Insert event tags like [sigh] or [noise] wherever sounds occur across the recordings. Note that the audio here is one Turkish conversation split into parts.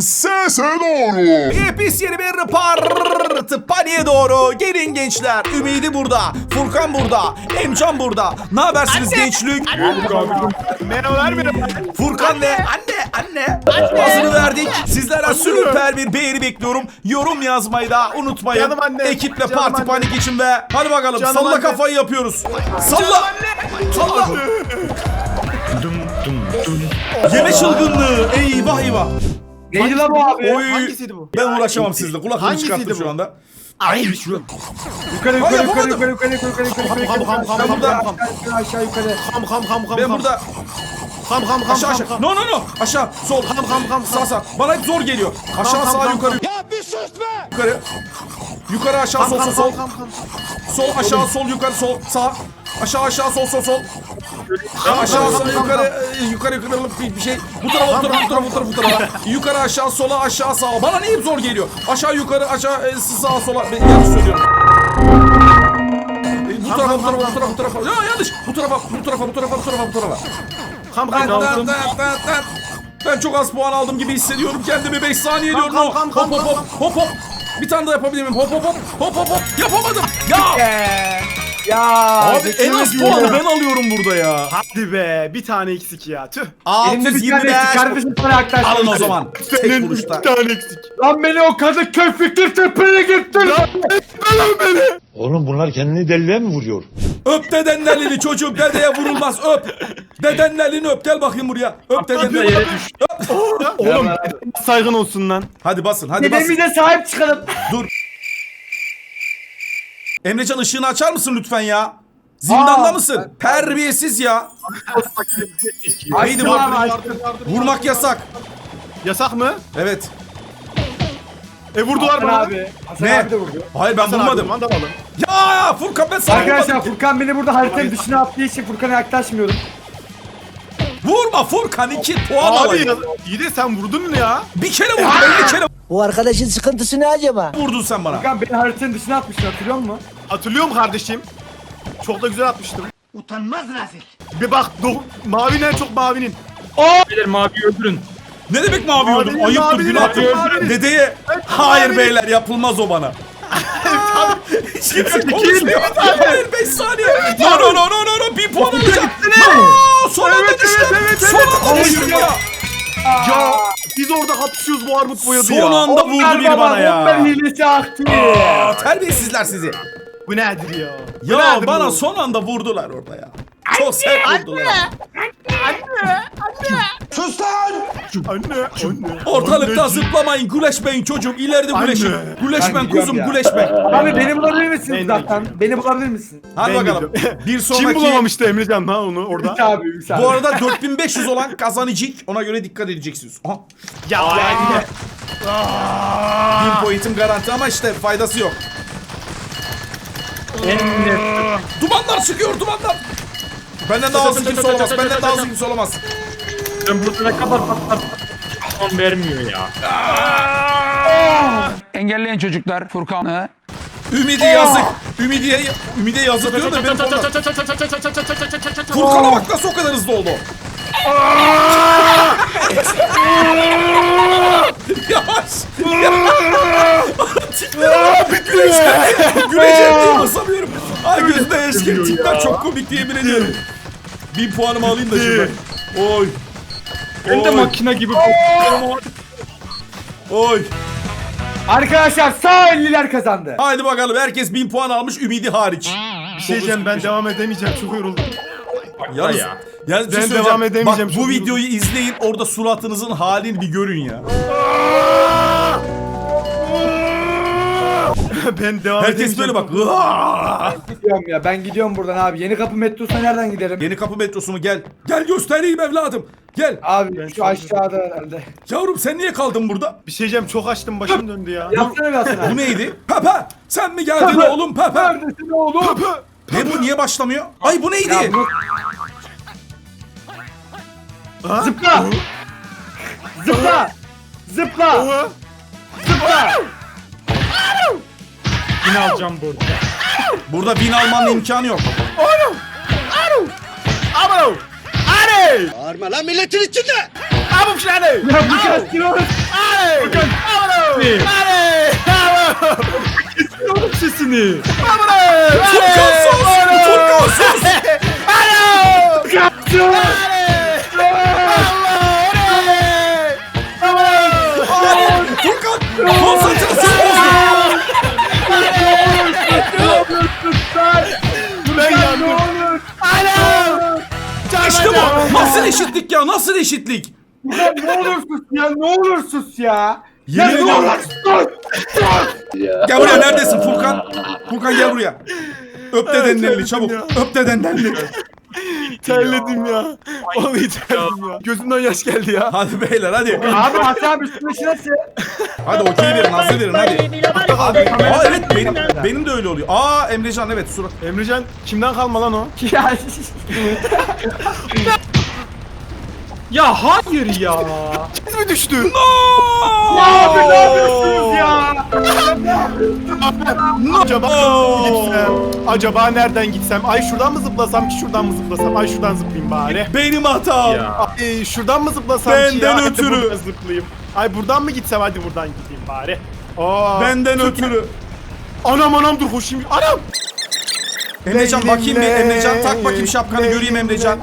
Sese doğru. Yepis yeni bir parti paniğe doğru. Gelin gençler. Ümidi burada. Furkan burada. Emcan burada. Ne habersiniz gençlik? Merhabalar merhaba. Furkan ne? Anne, anne. Hazırı verdik. Sizlerden süper bir beğeni bekliyorum. Yorum yazmayı da unutmayın. Canım anne, Ekiple canım parti anne. panik için ve hadi bakalım Canım salla anne. kafayı yapıyoruz. Salla. Salla. Yeme çılgınlığı. Eyvah eyvah. Neydi lan bu abi? Oy. Hangisiydi bu? Ben uğraşamam sizle. Kulaklığımı Hangisiydi çıkarttım bu? şu anda. Ay şu. Yukarı Ay, yukarı yukarı yapamadım. yukarı yukarı yukarı yukarı yukarı Ham, ham, ham, ham, yukarı ham, ham. aşağı aşağı yukarı. Ham ham ham ham. Ben ham. burada ham ham ham aşağı ham, aşağı. ham. No no no. Aşağı sol. Ham ham ham Sağ ham. sağ. Bana hep zor geliyor. Aşağı ham, sağ ham, yukarı. ham. Ya bir sus be. Yukarı. Yukarı aşağı Ham sol sol ham sol. ham ham. Sol aşağı sol yukarı sol sağ. Aşağı aşağı sol sol sol. Aşağı sol yukarı e, yukarı yukarı bir, bir şey. Bu tarafa bu tarafa bu tarafa bu tarafa bu tarafa. Yukarı aşağı sola aşağı sağa. Bana niye zor geliyor? Aşağı yukarı aşağı e, sağa sola. Ben yanlış söylüyorum. E, Bu tarafa bu tarafa bu tarafa bu tarafa. Ya yanlış. Bu tarafa bu tarafa bu tarafa bu tarafa bu tarafa. Ham Ben, ham ben, çok az puan aldım gibi hissediyorum kendimi 5 saniye diyorum. kam, Hop kam, hop kam, hop hop hop hop. Bir tane daha yapabilir miyim? Hop hop hop hop hop hop. Yapamadım. Ya. Ya. Abi en az puanı ya. ben alıyorum burada ya. Hadi be bir tane eksik ya. Tüh. Elimde bir tane eksik 625. kardeşim sana yaklaştı. Alın o zaman. Tek Senin vuruşta. tane eksik. Lan beni o kadın köy fikir tepene gitti. Oğlum bunlar kendini deliliğe mi vuruyor? Öp dedenin elini çocuğum. Dedeye vurulmaz. Öp. Dedenin elini öp. Gel bakayım buraya. Öp dedenin elini. Oğlum saygın olsun lan. Hadi basın. Hadi basın. Dedemize sahip çıkalım. Emrecan ışığını açar mısın lütfen ya? Zindanda Aa, mısın? Terbiyesiz ya. Bu? Açtım abi açtım. Vurmak yasak. Yasak mı? Evet. E vurdular Hasan bana. abi. Hasan Ne? abi de vurdu. Hayır ben Hasan vurmadım. Alalım. Ya Furkan ben sana Arkadaşlar vurmadım. Furkan beni burada haritanın dışına attığı için Furkan'a yaklaşmıyorum. Vurma Furkan iki puan Abi alayım. ya, iyi de sen vurdun mu ya? Bir kere vurdun, elli kere Bu arkadaşın sıkıntısı ne acaba? vurdun sen bana. Furkan beni haritanın dışına atmıştın hatırlıyor musun? Hatırlıyorum kardeşim. Çok da güzel atmıştım. Utanmaz rezil. Bir bak do- mavi ne çok mavinin. Ne demek mavi Mavi, oldum? Ayıptır, mavi, günahtır. mavi. Dedeye, hayır mavi. beyler yapılmaz o bana. Hiç kimse konuşmuyor. Hayır 5 saniye. No no no no no no bir puan alacağım. No, son anda Evet, düştüm. evet, evet, Son evet. anda düştüm ya. Ya biz orada hapşıyoruz bu armut boyadı Son ya. anda vurdu biri bana ya. Ben hilesi aktı. Aa, Terbiyesizler sizi. Bu nedir ya? Bu Ya nedir bana bu? son anda vurdular orada ya. Çok sert vurdular. Anne, anne. Ortalıkta zıplamayın, güleşmeyin çocuğum. İleride güleşin. Anne. Güleşmen Ben gidiyorum kuzum, ya. güleşme. Abi beni bulabilir misin Ben de uzaktan? Beni bulabilir misin? Hadi Ben bakalım. gidiyorum. Bir Kim sonraki... bulamamıştı Emrecan lan onu orada? Ümit abi Ümit abi. Bu arada [laughs] 4500 olan kazanacak. Ona göre dikkat edeceksiniz. Aha. Ya ya. 1000 pointim garanti ama işte faydası yok. En. Dumanlar çıkıyor dumanlar. Benden daha hızlı kimse olamaz. Benden daha hızlı kimse olamaz. Engelleyen çocuklar Furkan'ı Ümidi yazık. Ümidiye, Ümide yazık diyor da benim konuda. Furkan'a bak nasıl o kadar hızlı oldu. [laughs] Yavaş. Güneşe, güneşe diye basamıyorum. Ay yaş geliyor. Tipler çok komik diye Bir puanımı alayım da şuradan. Oy. Ben de makine gibi Oy. Arkadaşlar sağ elliler kazandı. Haydi bakalım herkes 1000 puan almış Ümidi hariç. Bir şey diyeceğim ben devam edemeyeceğim çok yoruldum. Yalnız, yalnız bir şey Ben söyleyeceğim. devam edemeyeceğim, Bak bu videoyu izleyin orada suratınızın halini bir görün ya. [laughs] ben devam Herkes böyle bak. "Aa!" Gidiyorum ya ben gidiyorum buradan abi. Yeni kapı metrosuna nereden giderim? Yeni kapı metrosu mu gel. Gel göstereyim evladım. Gel. Abi şu aşağıda herhalde. Yavrum sen niye kaldın burada? Bir şey diyeceğim çok açtım başım döndü ya. Yapsana bir Hasan Bu [laughs] neydi? Pepe sen mi geldin Pepe. oğlum Pepe? Neredesin oğlum? Ne bu niye başlamıyor? Ay bu neydi? Ya bu- Ha? Zıpla! Zıpla! Zıpla! Oha. Zıpla! Burada bin almanın imkanı yok. Abo! Hadi! Bağırma lan milletin içinde! Abo şahane! Ya bu kaç kilo? Hadi! Hadi. Oğlum sesini. Furkan sus! Furkan sus! Furkan! Konsantrasyon Ben yandım. İşte bu! Nasıl eşitlik ya? Nasıl eşitlik? Furkan ne olur sus ya ne olur sus ya. Yemin ne ediyorum. olur sus. Gel buraya neredesin Furkan? Furkan gel buraya. Öp dedenin elini çabuk. ya. Öp dedenin elini. Terledim ya. Vallahi terledim ya. Gözümden yaş geldi ya. Hadi beyler hadi. Abi Hasan abi üstüne şurası. Hadi okey verin, hazır verin hadi. Aa evet benim benim de öyle oluyor. Aa Emrecan evet surat. Emrecan kimden kalma lan o? [laughs] [laughs] Ya Ya hayır ya. Kız mı düştü? abi ne yapıyorsunuz ya? [laughs] Acaba gitsem? Acaba nereden gitsem? Ay şuradan mı zıplasam ki şuradan mı zıplasam? Ay şuradan zıplayayım bari. Benim hatam. Ay şuradan mı zıplasam ki Benden ya? Hadi ötürü. buradan zıplayayım. Ay buradan mı gitsem? Hadi buradan gideyim bari. Aa, Benden ötürü. Anam anam dur koşayım. Anam. Emrecan bakayım bir Emrecan tak bakayım şapkanı göreyim Emrecan.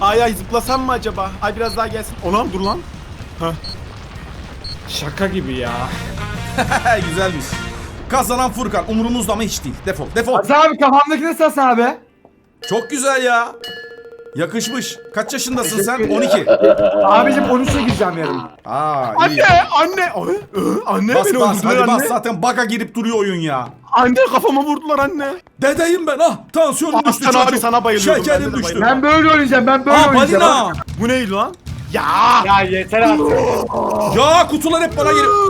Ay ay zıplasam mı acaba? Ay biraz daha gelsin. Anam dur lan. Şaka gibi ya. [laughs] Güzelmiş. Kazanan Furkan umurumuzda ama hiç değil. Defol defol. Hasan abi kafamdaki nasıl Hasan abi? Çok güzel ya. Yakışmış. Kaç yaşındasın sen? 12. Abicim 13'e gireceğim yarın. Aa iyi. Anne anne. Ay, anne Bas beni bas öldürdüler hadi anne. bas zaten baga girip duruyor oyun ya. Anne kafama vurdular anne. Dedeyim ben ah tansiyonum düştü Aslan abi çocuk. sana bayılıyordum, ben Şekerim de düştü. Ben böyle oynayacağım ben böyle Aa oynayacağım. balina. Bu ne lan? Ya. Ya yeter artık. Ya kutular hep bana geliyor.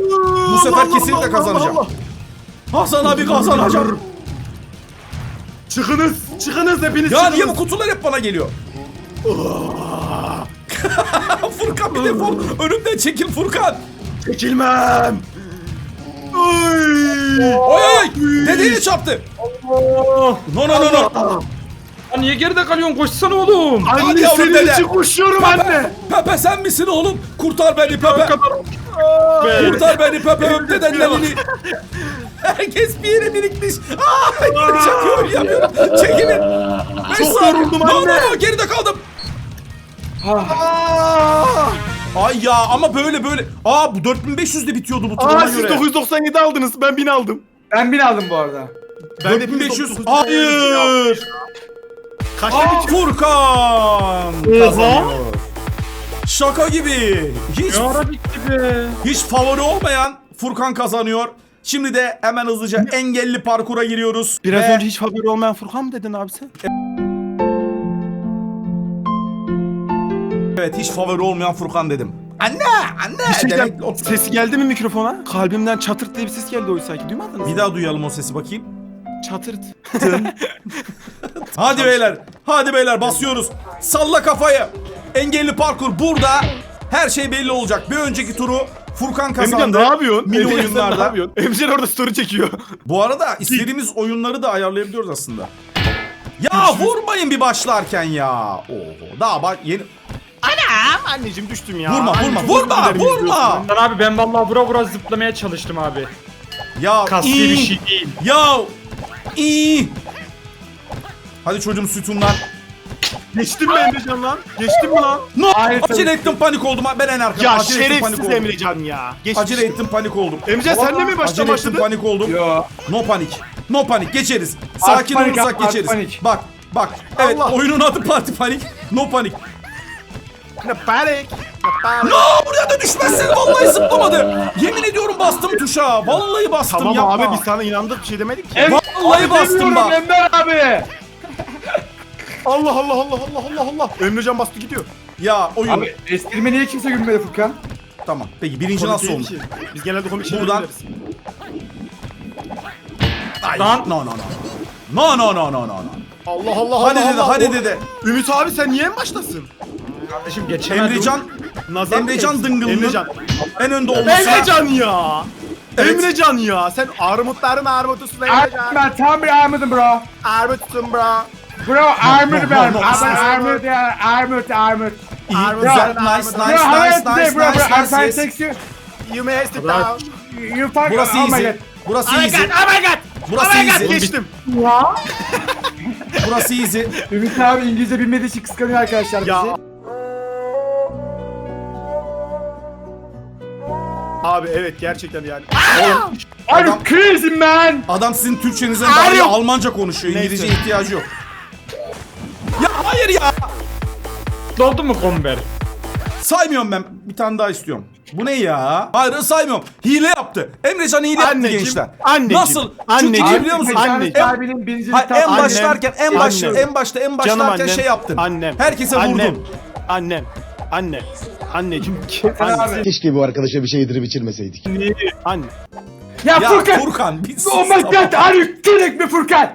Bu sefer Allah, kesinlikle Allah, kazanacağım. Allah. Hasan abi kazanacak. Çıkınız, çıkınız hepiniz Ya çıkınız. niye bu kutular hep bana geliyor? [laughs] Furkan bir defol. Önümden çekil Furkan. Çekilmem. Ay. Oy oy. Dedeyle çarptı. No no no no. Ya niye geride kalıyorsun? Koşsana oğlum. Anne yavrum senin dede. için koşuyorum anne. Pepe sen misin oğlum? Kurtar beni Pepe. Kurtar beni Pepe öp dedenin elini. Herkes bir yere birikmiş. Aa, geri çekiyor oynayamıyorum. Çekilin. Beş Çok saniye. yoruldum No, no, anne. no, geride kaldım. Aa, Ay ya ama böyle böyle. Aa bu 4500'de bitiyordu bu Aa turuna siz göre. 997 aldınız. Ben 1000 aldım. Ben bin aldım bu arada. Ben de 4500. 1997 Hayır. Kaçta Aa? Furkan kazanıyor. Şaka gibi. Hiç Ne ara bitti be. hiç favori olmayan Furkan kazanıyor. Şimdi de hemen hızlıca engelli parkura giriyoruz. Biraz Ve- önce hiç haberi olmayan Furkan mı dedin abi sen? Evet hiç favori olmayan Furkan dedim. Anne anne Bir şey demek diyeceğim. Sesi geldi mi mikrofona? Kalbimden çatırt diye bir ses geldi oysa ki duymadınız mı? Bir daha duyalım o sesi bakayım. Çatırt. [laughs] Hadi beyler. Hadi beyler basıyoruz. Salla kafayı. Engelli parkur burada. Her şey belli olacak. Bir önceki turu Furkan Emrecan kazandı. ne yapıyorsun? Mini Emrecan ne oyunlarda. yapıyorsun? Emrecan orada story çekiyor. Bu arada istediğimiz oyunları da ayarlayabiliyoruz aslında. Ya vurmayın bir başlarken ya. Oho daha bak yeni. Anneciğim düştüm ya. Vurma, vurma, vurma, vurma. Lan abi ben vallahi vura vura zıplamaya çalıştım abi. Ya Kasti iyi. bir şey değil. Ya iyi. Hadi çocuğum sütundan. Geçtim mi Emrecan lan? Geçtim mi lan? No, Hayır, tabii. acele ettim panik oldum. Ben en arkada. Ya acele ettim, panik şerefsiz oldum. Emrecan ya. Geçmiş. Acele ettim panik oldum. Emrecan sen de mi başta Acele ettim başladın? panik oldum. Yo. No panik. No panik geçeriz. Sakin panik, olursak geçeriz. panik. Bak bak. Evet Allah. oyunun adı parti panik. No panik. Ne panik. Ne panik. No buraya da düşmezsin. Vallahi zıplamadı. Yemin ediyorum bastım tuşa. Vallahi bastım Tamam yapma. abi biz sana inandık bir şey demedik ki. Evet, Vallahi abi bastım bak. Enver abi. Allah Allah Allah Allah Allah Allah. Emrecan bastı gidiyor. Ya oyun. Abi esprime niye kimse gülmedi Furkan? Tamam. Peki birinci nasıl Komik olmuş? değil ki. Biz genelde komik şeyler Buradan- biliriz. Ay, Lan. No no no. No no no no no. no. Allah Allah Allah Hadi dede Allah. hadi dede. Ümit abi sen niye en baştasın? Kardeşim geçemedim. Emrecan Nazar mı Emrecan dıngıllı. Emrecan. en önde olması. Emrecan ya. Evet. Emrecan ya. Sen armutların armutusun Emrecan. Ben tam bir armudum bro. Armutsun bro. Bro armut no, ben. no, Abi no. armut ya armut armut. İyi, Armut, güzel, armut, nice, armut. nice, Bro how nice, today nice, bro? bro? I'm nice, trying to nice, yes. text you. You may sit down. You fuck Burası oh my easy. god. Burası Oh my easy. god, oh my god. Burası oh my god, easy. geçtim. Burası easy. Ümit abi İngilizce bilmediği için kıskanıyor arkadaşlar Ya. Abi evet gerçekten yani. I'm crazy man. Adam sizin Türkçenizden daha iyi Almanca konuşuyor. Neyse. İngilizce ihtiyacı yok. Ya hayır ya. Doldu mu komber? Saymıyorum ben. Bir tane daha istiyorum. Bu ne ya? Hayır saymıyorum. Hile yaptı. Emrecan hile yaptı Anneciğim, gençler. anneciğim, Nasıl? anneciğim. Çünkü biliyor musun? Anne. Anneciğim. Abinin birincilik Hayır, en Annem, başlarken en başta annem. en başta en Canım başlarken annem. şey yaptın. Annem. Herkese annem, vurdun. Annem. Anne. Anneciğim. Abi. Keşke bu arkadaşa bir şey yedirip içirmeseydik. Anne. Ya, Ya Furkan. Furkan biz Oh my god are you kidding me Furkan?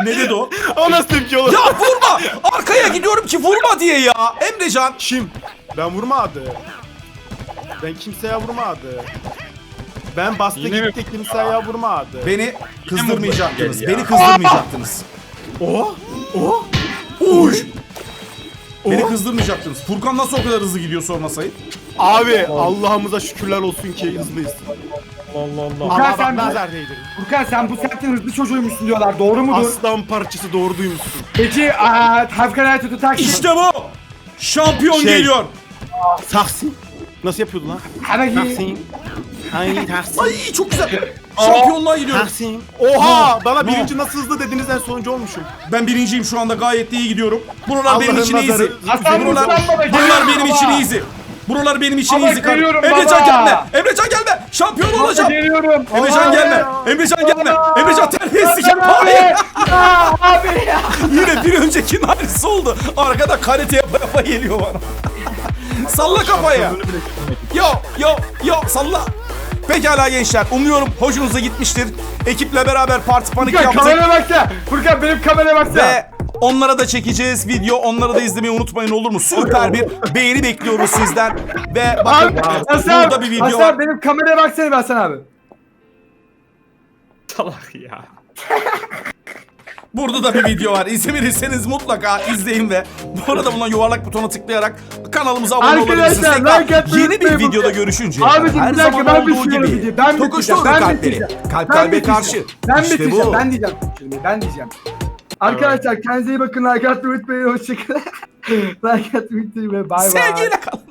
[laughs] ne dedi o? O nasıl tepki olur? ya vurma! Arkaya gidiyorum ki vurma diye ya. Emrecan. Kim? Ben vurmadı. Ben kimseye vurmadı. Ben bastı gitti kimseye vurmadı. Beni kızdırmayacaktınız. ya? Beni kızdırmayacaktınız. O? O? Uy! Beni kızdırmayacaktınız. Furkan nasıl o kadar hızlı gidiyor sorma sayın. Abi Allah'ımıza şükürler olsun ki hızlıyız. Allah Allah. Allah sen bak nazar. Furkan sen bu semtin hızlı çocuğuymuşsun diyorlar. Doğru mudur? Aslan parçası doğru duymuşsun. Peki aa, to the taxi? İşte bu! Şampiyon Şey- geliyor. Tahsin. Nasıl yapıyordu lan? Tahsin. Ay Tahsin. Ay çok güzel. Şampiyonluğa gidiyorum. Tahsin. Oha! Bana birinci nasıl hızlı dediniz en sonuncu olmuşum. Ben birinciyim şu anda gayet de iyi gidiyorum. Buralar Allah'ın benim için nazarı- easy. Hasan Buralar, Mustafa buralar benim baba. için easy. Buralar benim için Baba, easy. kardeşim. geliyorum Emrecan baba. gelme. Emrecan gelme. Şampiyon olacağım. Geliyorum. Emrecan gelme. Emrecan gelme. Emrecan terbiyesizlik yapma. Hayır. Aa, abi ya. Yine bir öncekinin aynısı oldu. Arkada karate yapa yapa geliyor bana. [laughs] salla kafayı. Yo yo yo salla. Pekala gençler. Umuyorum hoşunuza gitmiştir. Ekiple beraber parti panik Furkan yaptık. kameraya baksana. Furkan benim kameraya baksana. Ve onlara da çekeceğiz video. Onları da izlemeyi unutmayın olur mu? Süper bir beğeni bekliyoruz sizden. Ve bakın Abi Hasan, burada bir video Hasan var. benim kameraya baksana Hasan abi. Salak ya. [laughs] Burada da bir video var. İzlemediyseniz mutlaka izleyin ve bu arada buna yuvarlak butona tıklayarak kanalımıza abone Arkadaşlar, olabilirsiniz. Tekrar like atmayı yeni bir videoda görüşünce Abicim, her bir dakika, zaman ben olduğu bitiriyorum gibi videoyu. Ben tokuşturun bitireceğim, ben kalpleri. bitireceğim. Kalp Ben kalbe bitireceğim. karşı. Ben işte bitireceğim. bu. Ben diyeceğim. Şimdi ben diyeceğim. Arkadaşlar kendinize iyi bakın. Like atmayı unutmayın. Hoşçakalın. [laughs] like atmayı unutmayın bay bay. Sevgiyle kalın.